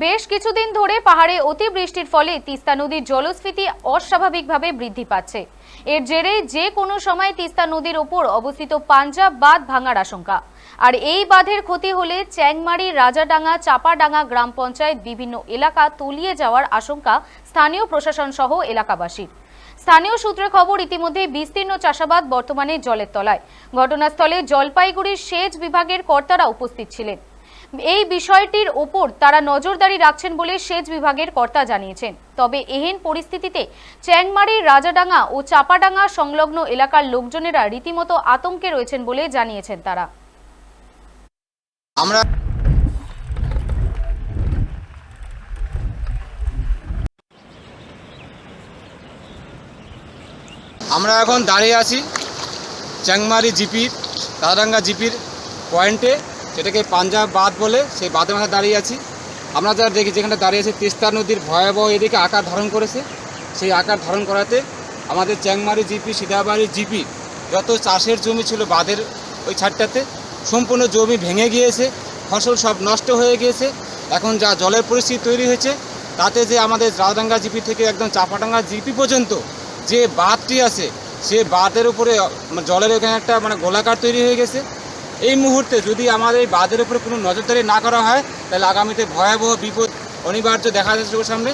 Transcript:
বেশ কিছুদিন ধরে পাহাড়ে অতিবৃষ্টির ফলে তিস্তা নদীর জলস্ফীতি অস্বাভাবিকভাবে বৃদ্ধি পাচ্ছে। এর জেরে যে কোনো সময় তিস্তা নদীর ওপর অবস্থিত পাঞ্জাব বাঁধ ভাঙার আশঙ্কা। আর এই বাঁধের ক্ষতি হলে চ্যাংমারি, রাজাডাঙ্গা, চাপাডাঙ্গা গ্রাম পঞ্চায়েত বিভিন্ন এলাকা তলিয়ে যাওয়ার আশঙ্কা স্থানীয় প্রশাসন সহ এলাকাবাসীর। স্থানীয় সূত্রে খবর ইতিমধ্যে বিস্তীর্ণ চাষাবাদ বর্তমানে জলের তলায়। ঘটনাস্থলে জলপাইগুড়ির সেচ বিভাগের কর্তারা উপস্থিত ছিলেন। এই বিষয়টির ওপর তারা নজরদারি রাখছেন বলে সেচ বিভাগের কর্তা জানিয়েছেন। তবে এহেন পরিস্থিতিতে চ্যাংমারি, রাজাডাঙ্গা ও চাপাডাঙ্গা সংলগ্ন এলাকার লোকজনেরা রীতিমতো আতঙ্কে রয়েছেন বলে জানিয়েছেন তারা। আমরা আমরা এখন দাঁড়িয়ে আছি চ্যাংমারি জিপির দাদারাঙ্গা জিপির পয়েন্টে। যেটাকে পাঞ্জাব বাঁধ বলে সেই বাঁধের মাথায় দাঁড়িয়ে আছি। আমরা যারা দেখি যেখানে দাঁড়িয়ে আছি, তিস্তা নদীর ভয়াবহ এদিকে আকার ধারণ করেছে। সেই আকার ধারণ করাতে আমাদের চ্যাংমারি জিপি, সিধাবাড়ি জিপি যত চাষের জমি ছিল বাঁধের ওই ছাড়টাতে সম্পূর্ণ জমি ভেঙে গিয়েছে, ফসল সব নষ্ট হয়ে গিয়েছে। এখন যা জলের পরিস্থিতি তৈরি হয়েছে, তাতে যে আমাদের রাজডাঙ্গা জিপি থেকে একদম চাপাডাঙ্গা জিপি পর্যন্ত যে বাঁধটি আছে, সে বাঁধের উপরে জলের এখানে একটা মানে গোলাকার তৈরি হয়ে গেছে। এই মুহূর্তে যদি আমাদের এই বাঁধের উপরে কোনো নজরদারি না করা হয়, তাহলে আগামীতে ভয়াবহ বিপদ অনিবার্য দেখা যাচ্ছে চোখের সামনে।